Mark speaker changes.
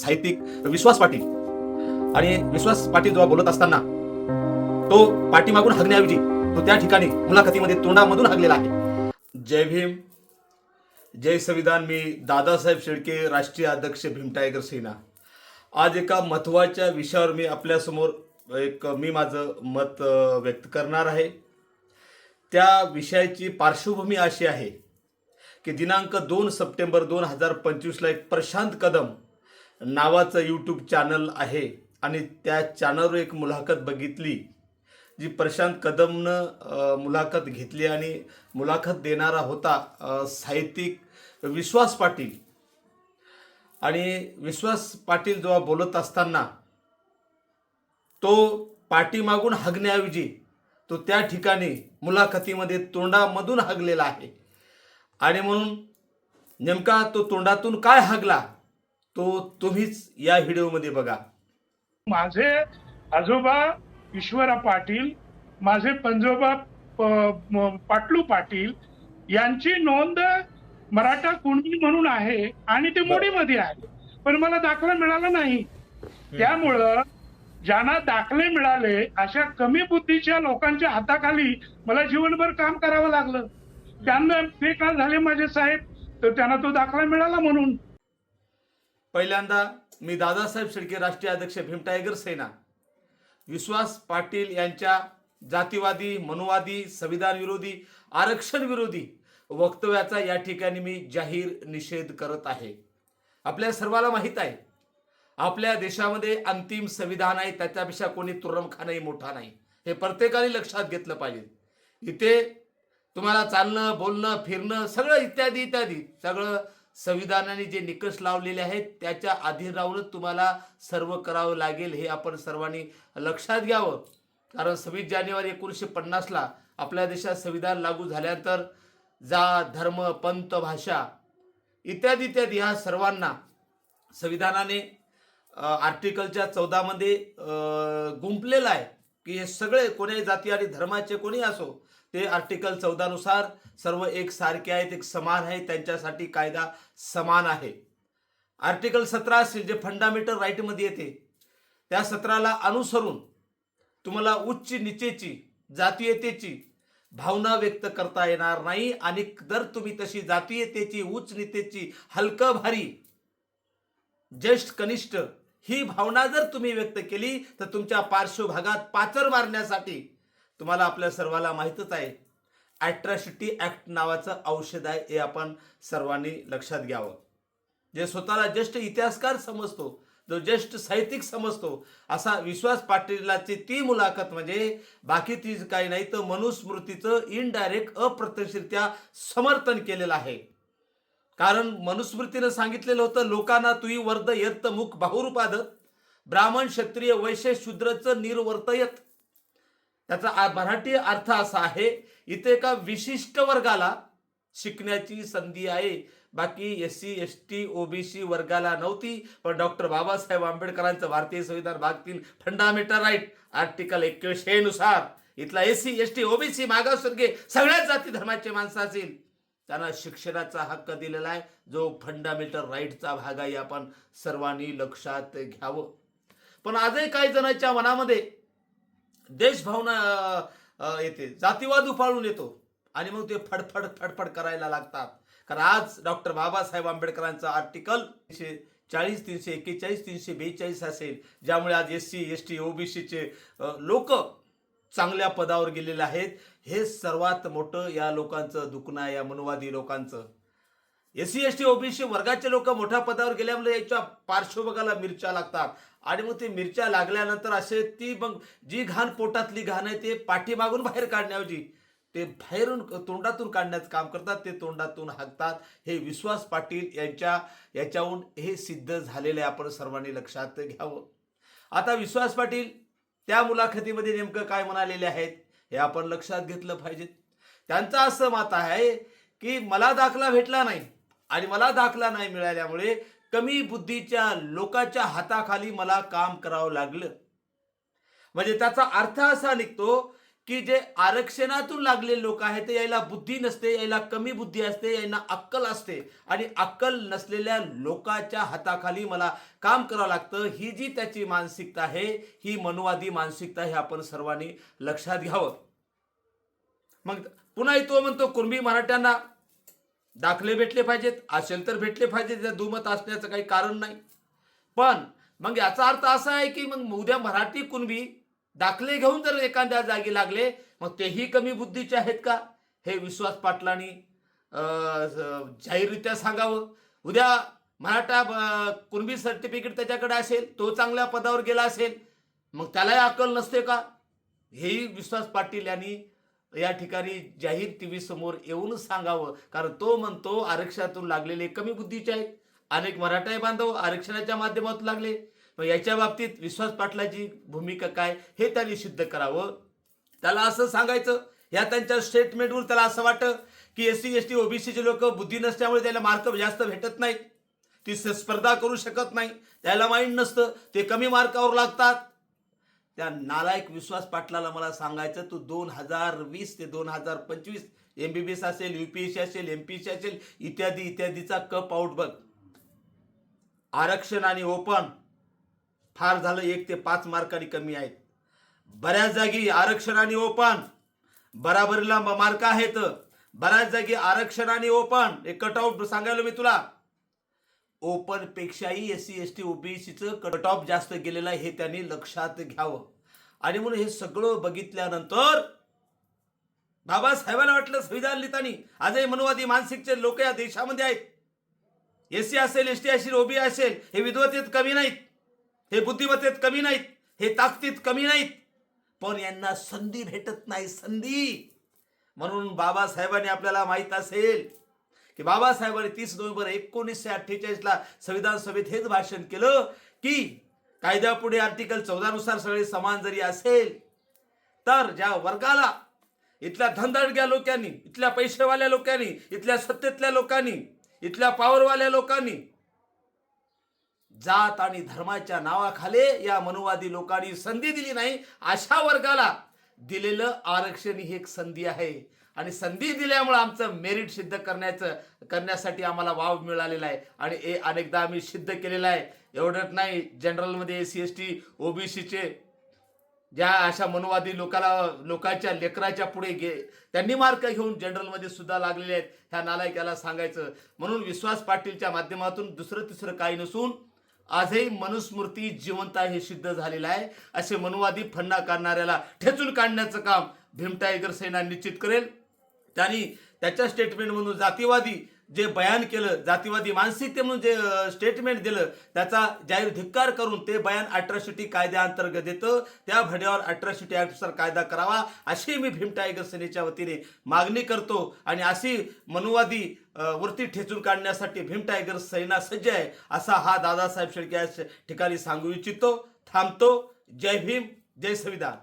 Speaker 1: साहित्यिक विश्वास पाटील. आणि विश्वास पाटील जेव्हा बोलत असताना तो पाठीमागून हगण्याऐवजी तो त्या ठिकाणी मुलाखतीमध्ये तोंडामधून हगलेला आहे. जय भीम. जय संविधान. मी दादासाहेब शेळके राष्ट्रीय अध्यक्ष भीम टायगर सेना. आज एका महत्त्वाच्या विषयावर मी आपल्यासमोर एक मी माझं मत व्यक्त करणार आहे. त्या विषयाची पार्श्वभूमी अशी आहे की दिनांक दोन सप्टेंबर दोन हजार पंचवीसला एक प्रशांत कदम नावाचं यूट्यूब चॅनल आहे आणि त्या चॅनलवर एक मुलाखत बघितली जी प्रशांत कदमनं मुलाखत घेतली आणि मुलाखत देणारा होता साहित्यिक विश्वास पाटील. आणि विश्वास पाटील जेव्हा बोलत असताना तो पाठीमागून हागण्याऐवजी तो त्या ठिकाणी मुलाखतीमध्ये तोंडामधून हागलेला आहे. आणि म्हणून नेमका तो तोंडातून काय हागला तो तुम्हीच या व्हिडिओमध्ये बघा.
Speaker 2: माझे आजोबा ईश्वरा पाटील माझे पंजोबा पाटलू पाटील यांची नोंद मराठा कुणबी म्हणून आहे आणि ते मोडीमध्ये आहे. पण मला दाखला मिळाला नाही. त्यामुळं ज्यांना दाखले मिळाले अशा कमी बुद्धीच्या लोकांच्या हाताखाली मला जीवनभर काम करावं लागलं. त्यांना ते का झाले माझे साहेब तर त्यांना तो दाखला मिळाला म्हणून.
Speaker 1: पहिल्यांदा मी दादासाहेब शेळके राष्ट्रीय अध्यक्ष भीम टायगर सेना विश्वास पाटील यांच्या जातीवादी मनुवादी संविधान विरोधी आरक्षण विरोधी वक्तव्याचा या ठिकाणी मी जाहीर निषेध करत आहे. आपल्या सर्वाला माहीत आहे आपल्या देशामध्ये अंतिम संविधान आहे त्याच्यापेक्षा कोणी तुरमखानाही मोठा नाही. हे प्रत्येकाने लक्षात घेतलं पाहिजे. इथे तुम्हाला चालणं बोलणं फिरणं सगळं इत्यादी इत्यादी सगळं संविधानाने जे निकष लावलेले आहेत त्याच्या आधी राहूनच तुम्हाला सर्व करावं लागेल हे आपण सर्वांनी लक्षात घ्यावं. कारण सव्वीस जानेवारी एकोणीसशे पन्नासला आपल्या देशात संविधान लागू झाल्यानंतर जात धर्म पंत भाषा इत्यादी इत्यादी ह्या सर्वांना संविधानाने आर्टिकलच्या चौदामध्ये गुंपलेला आहे. की हे सगळे कोणी जाती आणि धर्माचे कोणी असो ते आर्टिकल चौदानुसार सर्व एक सारखे आहेत एक समान आहे त्यांच्यासाठी कायदा समान आहे. आर्टिकल सतरा असेल जे फंडामेंटल राईटमध्ये येते त्या सत्राला अनुसरून तुम्हाला उच्च निचेची जातीयतेची भावना व्यक्त करता येणार नाही आणि जर तुम्ही तशी जातीयतेची उच्च नीतेची हलकं भारी ज्येष्ठ कनिष्ठ ही भावना जर तुम्ही व्यक्त केली तर तुमच्या पार्श्वभागात पाचर मारण्यासाठी तुम्हाला आपल्या सर्वाला माहीतच आहे. ॲट्रॅसिटी ॲक्ट नावाचं औषध आहे हे आपण सर्वांनी लक्षात घ्यावं. जे स्वतःला ज्येष्ठ इतिहासकार समजतो जो ज्येष्ठ साहित्यिक समजतो असा विश्वास पाटीलाची ती मुलाखत म्हणजे बाकी ती काही नाही तर मनुस्मृतीचं इनडायरेक्ट अप्रत्यक्षरित्या समर्थन केलेलं आहे. कारण मनुस्मृतीनं सांगितलेलं होतं लोकांना तुई वर्ध यत्त मुख बाहुरूपाद ब्राह्मण क्षत्रिय वैश्य शूद्रचं निर्वर्तयत त्याचा मराठी अर्थ असा आहे इथे एका विशिष्ट वर्गाला शिकण्याची संधी आहे. बाकी S C S T OBC वर्गाला नव्हती पण डॉक्टर बाबासाहेब आंबेडकरांचं भारतीय संविधान भाग तीन फंडामेंटल राईट आर्टिकल एकवीसशे नुसार इथला S C S T OBC मागासवर्गीय सगळ्याच जाती धर्माचे माणसं असतील. त्यांना शिक्षणाचा हक्क दिलेला आहे. जो फंडामेंटल राईटचा भाग आहे आपण सर्वांनी लक्षात घ्यावं. पण आजही काही जणांच्या मनामध्ये देशभावना येते. जातीवाद उफाळून येतो. आणि मग ते फडफड फडफड करायला लागतात. कारण आज डॉक्टर बाबासाहेब आंबेडकरांचं आर्टिकल तीनशे चाळीस तीनशे एक्केचाळीस तीनशे बेचाळीस असेल. ज्यामुळे आज एस सी एस टी ओबीसीचे लोक चांगल्या पदावर गेलेले आहेत. हे सर्वात मोठं या लोकांचं दुखणं आहे या मनुवादी लोकांचं. S C S T OBC वर्गाचे लोक मोठ्या पदावर गेल्यामुळे याच्या पार्श्वभागाला मिरच्या लागतात. आणि मग ते मिरच्या लागल्यानंतर असे ती मग जी घाण पोटातली घाण आहे ते पाठीमागून बाहेर काढण्याऐवजी ते बाहेरून तोंडातून काढण्याचं काम करतात ते तोंडातून हाकतात. हे विश्वास पाटील यांच्या याच्याहून हे सिद्ध झालेले आपण सर्वांनी लक्षात घ्यावं. आता विश्वास पाटील त्या मुलाखतीमध्ये नेमकं काय म्हणालेले आहेत? हे आपण लक्षात घेतलं पाहिजे. त्यांचं असं मत आहे की मला दाखला भेटला नाही आणि मला दाखला नाही मिळाल्यामुळे कमी बुद्धीच्या लोकाच्या हाताखाली मला काम करावं लागलं. म्हणजे त्याचा अर्थ असा निघतो की जे आरक्षणातून लागलेले लोक आहेत ते यायला बुद्धी नसते यायला कमी बुद्धी असते यांना अक्कल असते. आणि अक्कल नसलेल्या लोकाच्या हाताखाली मला काम करावं लागतं. ही जी त्याची मानसिकता आहे ही मनुवादी मानसिकता हे आपण सर्वांनी लक्षात घ्यावं. मग पुन्हा तो म्हणतो कुणबी मराठ्यांना दाखले भेटले पाहिजेत असेल तर भेटले पाहिजेत त्या दुमत असण्याचं काही कारण नाही. पण मग याचा अर्थ असा आहे की मग उद्या मराठी कुणबी दाखले घेऊन जर एखाद्या जागी लागले मग तेही कमी बुद्धीचे आहेत का? हे विश्वास पाटलांनी जाहीररित्या सांगावं. उद्या मराठा कुणबी सर्टिफिकेट त्याच्याकडे असेल तो चांगल्या पदावर गेला असेल मग त्यालाही अकल नसते का? हेही विश्वास पाटील यांनी या ठिकाणी जाहीर टी व्ही समोर येऊन सांगावं. कारण तो म्हणतो आरक्षणातून लागलेले कमी बुद्धीचे आहेत. अनेक मराठाई बांधव आरक्षणाच्या माध्यमातून लागले. मग याच्या बाबतीत विश्वास पाटलाची भूमिका काय हे त्यांनी सिद्ध करावं. त्याला असं सांगायचं या त्यांच्या स्टेटमेंटवर त्याला असं वाटतं की एस सी एस टी ओबीसीचे लोक बुद्धी नसल्यामुळे त्याला मार्क जास्त भेटत नाहीत. ती स्पर्धा करू शकत नाही त्याला माइंड नसतं. ते कमी मार्कावर लागतात. त्या नालायक विश्वास पाटलाला मला सांगायचं तू दोन हजार वीस ते दोन हजार पंचवीस एम बी बी एस असेल युपीएससी असेल एम पी एस सी असेल इत्यादी इत्यादीचा कप आउट बघ. आरक्षण आणि ओपन फार झालं एक ते पाच मार्कांनी कमी आहेत. बऱ्याच जागी आरक्षण आणि ओपन. बराबरीला मार्क आहेत. बऱ्याच जागी आरक्षण आणि ओपन. एक कट ऑफ सांगायला मी तुला. ओपन पेक्षाही एस सी एस टी ओबीसीचं कट ऑफ जास्त गेलेलं आहे हे त्यांनी लक्षात घ्यावं. आणि म्हणून हे सगळं बघितल्यानंतर बाबासाहेबांना वाटलं संविधान लिहितानी आजही मनुवादी मानसिकचे लोक या देशामध्ये आहेत. एस सी असेल एस टी असेल ओबी असेल हे विद्वतेत कमी नाहीत. हे बुद्धिमत्तेत कमी नाहीत हे ताकदीत कमी नाहीत. पण यांना संधी भेटत नाही संधी. म्हणून बाबासाहेबांनी आपल्याला माहीत असेल की बाबासाहेबांनी तीस नोव्हेंबर एकोणीसशे अठ्ठेचाळीसला संविधान सभेत हेच भाषण केलं की कायद्यापुढे आर्टिकल चौदानुसार सगळे समान जरी असेल तर ज्या वर्गाला इथल्या धंदाडग्या लोकांनी इथल्या पैसेवाल्या लोकांनी इथल्या सत्तेतल्या लोकांनी इथल्या पॉवरवाल्या लोकांनी जात आणि धर्माच्या नावाखाली या मनुवादी लोकांनी संधी दिली नाही अशा वर्गाला दिलेलं आरक्षण ही एक संधी आहे. आणि संधी दिल्यामुळे आमचं मेरिट सिद्ध करण्याचं करण्यासाठी आम्हाला वाव मिळालेला आहे. आणि हे अनेकदा आम्ही सिद्ध केलेलं आहे. एवढंच नाही जनरलमध्ये ए सी एस टी ओबीसीचे ज्या अशा मनुवादी लोकाला लोकांच्या लेकराच्या पुढे गे त्यांनी मार्क घेऊन जनरलमध्ये सुद्धा लागलेले आहेत. ह्या नालायकाला सांगायचं. म्हणून विश्वास पाटीलच्या माध्यमातून दुसरं तिसरं काही नसून आजही मनुस्मृती जिवंत आहे हे सिद्ध झालेलं आहे. असे मनुवादी फन्ना काढणाऱ्याला ठेचून काढण्याचं काम भीम टायगर सेना निश्चित करेल. त्यांनी त्याच्या स्टेटमेंटमधून जातीवादी जे बयान केलं जातीवादी मानसिकते म्हणून जे स्टेटमेंट दिलं त्याचा जाहीर धिक्कार करून ते बयान अट्रॉसिटी कायद्याअंतर्गत येतं. त्या भड्यावर अट्रॉसिटी ॲक्टनुसार कायदा करावा अशी मी भीम टायगर सेनेच्या वतीने मागणी करतो. आणि अशी मनुवादी वरती ठेचून काढण्यासाठी भीम टायगर सेना सज्ज आहे असा हा दादासाहेब शेळके ठिकाणी सांगू इच्छितो. थांबतो. जय भीम जय संविधान.